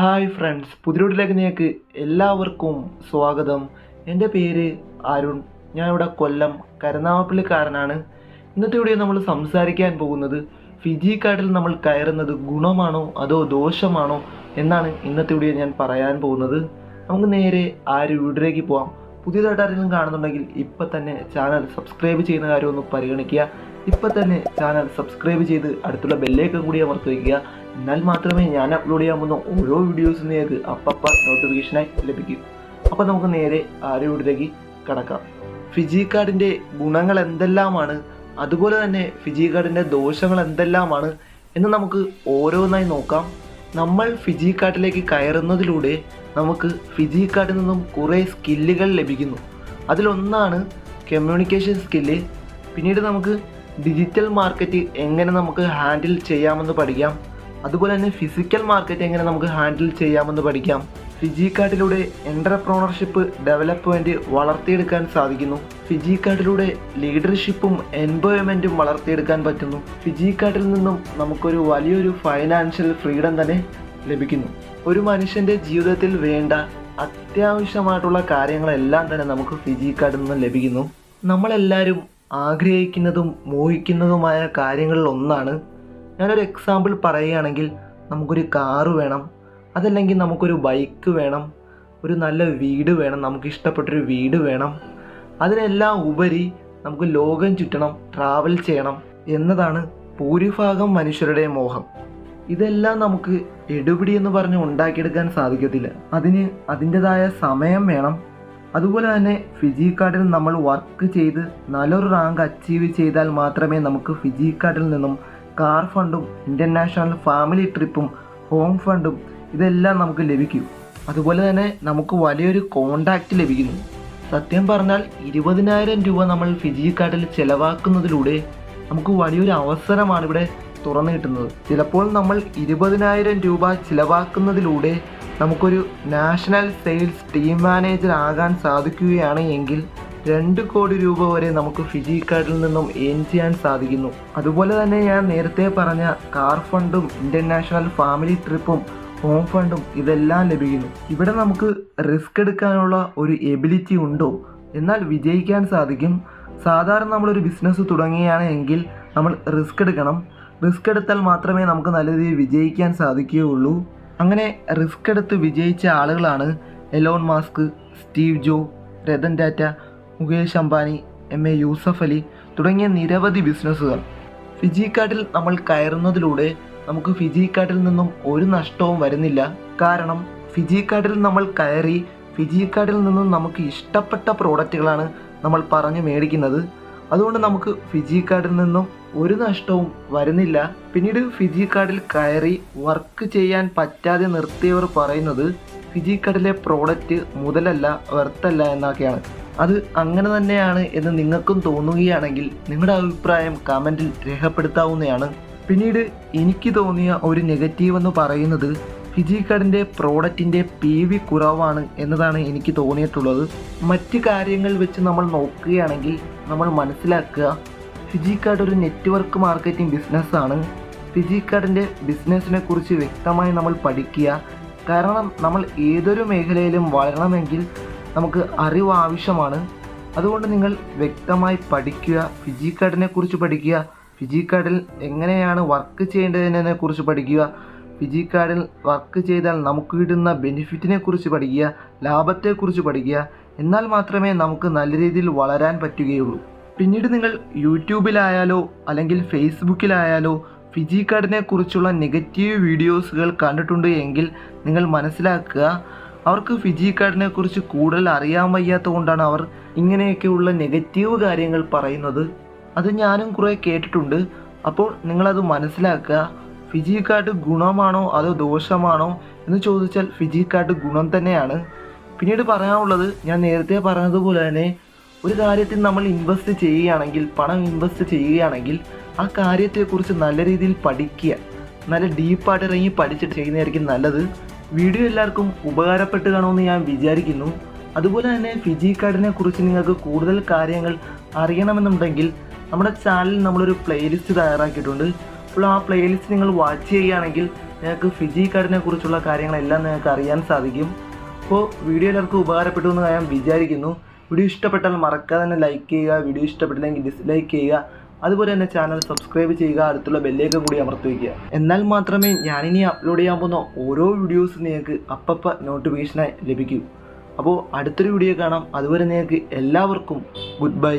Hi friends പുതിരോട്ടിലേക്ക് നിങ്ങൾക്ക് എല്ലാവർക്കും സ്വാഗതം. എന്റെ പേര് അരുൺ. ഞാൻ ഇവിടെ കൊല്ലം കരുനാഗപ്പള്ളിക്കാരനാണ്. ഇന്നത്തെ വീഡിയോ നമ്മൾ സംസാരിക്കാൻ പോകുന്നത് ഫിജി കാർഡിൽ നമ്മൾ കയറുന്നത് ഗുണമാണോ അതോ ദോഷമാണോ എന്നാണ് ഇന്നത്തെ വീഡിയോ ഞാൻ പറയാൻ പോകുന്നത്. നമുക്ക് നേരെ ആ ഒരു വീട്ടിലേക്ക് പോവാം. പുതിയതായിട്ട് ആരെങ്കിലും കാണുന്നുണ്ടെങ്കിൽ ഇപ്പം തന്നെ ചാനൽ സബ്സ്ക്രൈബ് ചെയ്യുന്ന കാര്യം ഒന്ന് പരിഗണിക്കുക. ഇപ്പം തന്നെ ചാനൽ സബ്സ്ക്രൈബ് ചെയ്ത് അടുത്തുള്ള ബെല്ലേക്കും കൂടി അമർത്തി വയ്ക്കുക. എന്നാൽ മാത്രമേ ഞാൻ അപ്ലോഡ് ചെയ്യാൻ പോകുന്ന ഓരോ വീഡിയോസും നിങ്ങൾക്ക് അപ്പപ്പ നോട്ടിഫിക്കേഷനായി ലഭിക്കും. അപ്പോൾ നമുക്ക് നേരെ ആ ഒരു കടക്കാം ഫിജി കാർഡിന്റെ ഗുണങ്ങൾ എന്തെല്ലാമാണ്? അതുപോലെ തന്നെ ഫിജി കാർഡിന്റെ ദോഷങ്ങൾ എന്തെല്ലാമാണ്? എന്ന് നമുക്ക് ഓരോന്നായി നോക്കാം. നമ്മൾ ഫിജി കാർഡിലേക്ക് കയറുന്നതിലൂടെ നമുക്ക് ഫിജി കാർഡിൽ നിന്നും കുറേ സ്കില്ലുകൾ ലഭിക്കുന്നു. അതിലൊന്നാണ് കമ്മ്യൂണിക്കേഷൻ സ്കില്ല് പിന്നീട് നമുക്ക് ഡിജിറ്റൽ മാർക്കറ്റ് എങ്ങനെ നമുക്ക് ഹാൻഡിൽ ചെയ്യാമെന്ന് പഠിക്കാം. അതുപോലെ തന്നെ ഫിസിക്കൽ മാർക്കറ്റ് എങ്ങനെ നമുക്ക് ഹാൻഡിൽ ചെയ്യാമെന്ന് പഠിക്കാം. ഫിജി കാർഡിലൂടെ എന്റർപ്രോണർഷിപ്പ് ഡെവലപ്മെന്റ് വളർത്തിയെടുക്കാൻ സാധിക്കുന്നു. ഫിജി കാർഡിലൂടെ ലീഡർഷിപ്പും എൻവയോൺമെന്റും വളർത്തിയെടുക്കാൻ പറ്റുന്നു. ഫിജി കാർഡിൽ നിന്നും നമുക്കൊരു വലിയൊരു ഫൈനാൻഷ്യൽ ഫ്രീഡം തന്നെ ലഭിക്കുന്നു. ഒരു മനുഷ്യന്റെ ജീവിതത്തിൽ വേണ്ട അത്യാവശ്യമായിട്ടുള്ള കാര്യങ്ങളെല്ലാം തന്നെ നമുക്ക് ഫിജി കാർഡിൽ നിന്നും ലഭിക്കുന്നു. നമ്മളെല്ലാവരും ആഗ്രഹിക്കുന്നതും മോഹിക്കുന്നതുമായ കാര്യങ്ങളിൽ ഒന്നാണ് ഞാനൊരു എക്സാമ്പിൾ പറയുകയാണെങ്കിൽ നമുക്കൊരു കാറ് വേണം. അതല്ലെങ്കിൽ നമുക്കൊരു ബൈക്ക് വേണം. ഒരു നല്ല വീട് വേണം. നമുക്ക് ഇഷ്ടപ്പെട്ടൊരു വീട് വേണം. അതിനെല്ലാം ഉപരി നമുക്ക് ലോകം ചുറ്റണം ട്രാവൽ ചെയ്യണം എന്നതാണ് ഭൂരിഭാഗം മനുഷ്യരുടെ മോഹം. ഇതെല്ലാം നമുക്ക് എടുപിടി എന്ന് പറഞ്ഞ് ഉണ്ടാക്കിയെടുക്കാൻ സാധിക്കത്തില്ല. അതിന് അതിന്റെതായ സമയം വേണം. അതുപോലെ തന്നെ ഫിജി കാർഡിൽ നമ്മൾ വർക്ക് ചെയ്ത് നല്ലൊരു റാങ്ക് അച്ചീവ് ചെയ്താൽ മാത്രമേ നമുക്ക് ഫിജി കാർഡിൽ നിന്നും കാർ ഫണ്ടും ഇന്റർനാഷണൽ ഫാമിലി ട്രിപ്പും ഹോം ഫണ്ടും ഇതെല്ലാം നമുക്ക് ലഭിക്കും. അതുപോലെ തന്നെ നമുക്ക് വലിയൊരു കോണ്ടാക്റ്റ് ലഭിക്കുന്നു. സത്യം പറഞ്ഞാൽ ഇരുപതിനായിരം രൂപ നമ്മൾ ഫിജിക്കാട്ടിൽ ചെലവാക്കുന്നതിലൂടെ നമുക്ക് വലിയൊരു അവസരമാണ് ഇവിടെ തുറന്നു കിട്ടുന്നത്. ചിലപ്പോൾ നമ്മൾ ഇരുപതിനായിരം രൂപ ചിലവാക്കുന്നതിലൂടെ നമുക്കൊരു നാഷണൽ സെയിൽസ് ടീം മാനേജർ ആകാൻ സാധിക്കുകയാണ് എങ്കിൽ രണ്ട് കോടി രൂപ വരെ നമുക്ക് ഫിജി കാർഡിൽ നിന്നും ഏൺ ചെയ്യാൻ സാധിക്കുന്നു. അതുപോലെ തന്നെ ഞാൻ നേരത്തെ പറഞ്ഞ കാർ ഫണ്ടും ഇന്റർനാഷണൽ ഫാമിലി ട്രിപ്പും ഹോം ഫണ്ടും ഇതെല്ലാം ലഭിക്കുന്നു. ഇവിടെ നമുക്ക് റിസ്ക് എടുക്കാനുള്ള ഒരു എബിലിറ്റി ഉണ്ടോ? എന്നാൽ വിജയിക്കാൻ സാധിക്കും. സാധാരണ നമ്മളൊരു ബിസിനസ് തുടങ്ങുകയാണ് എങ്കിൽ നമ്മൾ റിസ്ക് എടുക്കണം. റിസ്ക് എടുത്താൽ മാത്രമേ നമുക്ക് നല്ല രീതിയിൽ വിജയിക്കാൻ സാധിക്കുകയുള്ളൂ. അങ്ങനെ റിസ്ക് എടുത്ത് വിജയിച്ച ആളുകളാണ് എലോൺ മാസ്ക് സ്റ്റീവ് ജോ രതൻ ടാറ്റ മുകേഷ് അംബാനി എം എ യൂസഫ് അലി തുടങ്ങിയ നിരവധി ബിസിനസ്സുകൾ. ഫിജി കാർഡിൽ നമ്മൾ കയറുന്നതിലൂടെ നമുക്ക് ഫിജി കാർഡിൽ നിന്നും ഒരു നഷ്ടവും വരുന്നില്ല. കാരണം ഫിജി കാർഡിൽ നമ്മൾ കയറി ഫിജി കാർഡിൽ നിന്നും നമുക്ക് ഇഷ്ടപ്പെട്ട പ്രോഡക്റ്റുകളാണ് നമ്മൾ പറഞ്ഞു മേടിക്കുന്നത്. അതുകൊണ്ട് നമുക്ക് ഫിജി കാർഡിൽ നിന്നും ഒരു നഷ്ടവും വരുന്നില്ല. പിന്നീട് ഫിജി കാർഡിൽ കയറി വർക്ക് ചെയ്യാൻ പറ്റാതെ നിർത്തിയവർ പറയുന്നത് ഫിജി കാർഡിലെ പ്രോഡക്റ്റ് മുതലല്ല വെർത്തല്ല എന്നൊക്കെയാണ്. അത് അങ്ങനെ തന്നെയാണ് എന്ന് നിങ്ങൾക്കും തോന്നുകയാണെങ്കിൽ നിങ്ങളുടെ അഭിപ്രായം കമന്റിൽ രേഖപ്പെടുത്താവുന്നതാണ്. പിന്നീട് എനിക്ക് തോന്നിയ ഒരു നെഗറ്റീവ് എന്ന് പറയുന്നത് ഫിജി കാർഡിന്റെ പ്രോഡക്റ്റിന്റെ പി വി കുറവാണ് എന്നതാണ് എനിക്ക് തോന്നിയിട്ടുള്ളത്. മറ്റ് കാര്യങ്ങൾ വെച്ച് നമ്മൾ നോക്കുകയാണെങ്കിൽ നമ്മൾ മനസ്സിലാക്കുക ഫിജി കാർഡ് ഒരു നെറ്റ്വർക്ക് മാർക്കറ്റിംഗ് ബിസിനസ്സാണ് ഫിജി കാർഡിന്റെ ബിസിനസ്സിനെ കുറിച്ച് വ്യക്തമായി നമ്മൾ പഠിക്കുക. കാരണം നമ്മൾ ഏതൊരു മേഖലയിലും വളരണമെങ്കിൽ നമുക്ക് അറിവ് ആവശ്യമാണ്. അതുകൊണ്ട് നിങ്ങൾ വ്യക്തമായി പഠിക്കുക ഫിജി കാർഡിനെ കുറിച്ച് പഠിക്കുക ഫിജി കാർഡിൽ എങ്ങനെയാണ് വർക്ക് ചെയ്യേണ്ടതിനെ കുറിച്ച് പഠിക്കുക ഫിജി കാർഡിൽ വർക്ക് ചെയ്താൽ നമുക്ക് കിട്ടുന്ന ബെനിഫിറ്റിനെ കുറിച്ച് പഠിക്കുക ലാഭത്തെക്കുറിച്ച് പഠിക്കുക എന്നാൽ മാത്രമേ നമുക്ക് നല്ല രീതിയിൽ വളരാൻ പറ്റുകയുള്ളൂ. പിന്നീട് നിങ്ങൾ യൂട്യൂബിലായാലോ അല്ലെങ്കിൽ ഫേസ്ബുക്കിലായാലോ ഫിജി കാർഡിനെ കുറിച്ചുള്ള നെഗറ്റീവ് വീഡിയോസുകൾ കണ്ടിട്ടുണ്ട് എങ്കിൽ നിങ്ങൾ മനസ്സിലാക്കുക അവർക്ക് ഫിജി കുറിച്ച് കൂടുതൽ അറിയാൻ വയ്യാത്തത് കൊണ്ടാണ് അവർ ഇങ്ങനെയൊക്കെയുള്ള നെഗറ്റീവ് കാര്യങ്ങൾ പറയുന്നത്. അത് ഞാനും കുറേ കേട്ടിട്ടുണ്ട്. അപ്പോൾ നിങ്ങളത് മനസ്സിലാക്കുക. ഫിജി കാർഡ് ഗുണമാണോ അതോ ദോഷമാണോ എന്ന് ചോദിച്ചാൽ ഫിജി കാർഡ് ഗുണം തന്നെയാണ്. പിന്നീട് പറയാനുള്ളത് ഞാൻ നേരത്തെ പറഞ്ഞതുപോലെ തന്നെ ഒരു കാര്യത്തിൽ നമ്മൾ ഇൻവെസ്റ്റ് ചെയ്യുകയാണെങ്കിൽ പണം ഇൻവെസ്റ്റ് ചെയ്യുകയാണെങ്കിൽ ആ കാര്യത്തെക്കുറിച്ച് നല്ല രീതിയിൽ പഠിക്കുക. നല്ല ഡീപ്പായിട്ട് ഇറങ്ങി പഠിച്ചിട്ട് ചെയ്യുന്നതായിരിക്കും നല്ലത്. വീഡിയോ എല്ലാവർക്കും ഉപകാരപ്പെട്ട് കാണുമെന്ന് ഞാൻ വിചാരിക്കുന്നു. അതുപോലെ തന്നെ ഫിജി കാർഡിനെ കുറിച്ച് നിങ്ങൾക്ക് കൂടുതൽ കാര്യങ്ങൾ അറിയണമെന്നുണ്ടെങ്കിൽ നമ്മുടെ ചാനലിൽ നമ്മളൊരു പ്ലേലിസ്റ്റ് തയ്യാറാക്കിയിട്ടുണ്ട്. അപ്പോൾ ആ പ്ലേലിസ്റ്റ് നിങ്ങൾ വാച്ച് ചെയ്യുകയാണെങ്കിൽ നിങ്ങൾക്ക് ഫിജി കാർഡിനെ കുറിച്ചുള്ള കാര്യങ്ങളെല്ലാം നിങ്ങൾക്ക് അറിയാൻ സാധിക്കും. അപ്പോൾ വീഡിയോ എല്ലാവർക്കും ഉപകാരപ്പെട്ടു എന്ന് ഞാൻ വിചാരിക്കുന്നു. വീഡിയോ ഇഷ്ടപ്പെട്ടാൽ മറക്കാതെ തന്നെ ലൈക്ക് ചെയ്യുക. വീഡിയോ ഇഷ്ടപ്പെട്ടില്ലെങ്കിൽ ഡിസ്ലൈക്ക് ചെയ്യുക. അതുപോലെ തന്നെ ചാനൽ സബ്സ്ക്രൈബ് ചെയ്യുക അടുത്തുള്ള ബെല്ലേക്ക് കൂടി അമർത്തി വയ്ക്കുക എന്നാൽ മാത്രമേ ഞാനിനി അപ്ലോഡ് ചെയ്യാൻ പോകുന്ന ഓരോ വീഡിയോസും നിങ്ങൾക്ക് അപ്പപ്പ നോട്ടിഫിക്കേഷനായി ലഭിക്കൂ. അപ്പോൾ അടുത്തൊരു വീഡിയോ കാണാം. അതുവരെ നിങ്ങൾക്ക് എല്ലാവർക്കും ഗുഡ് ബൈ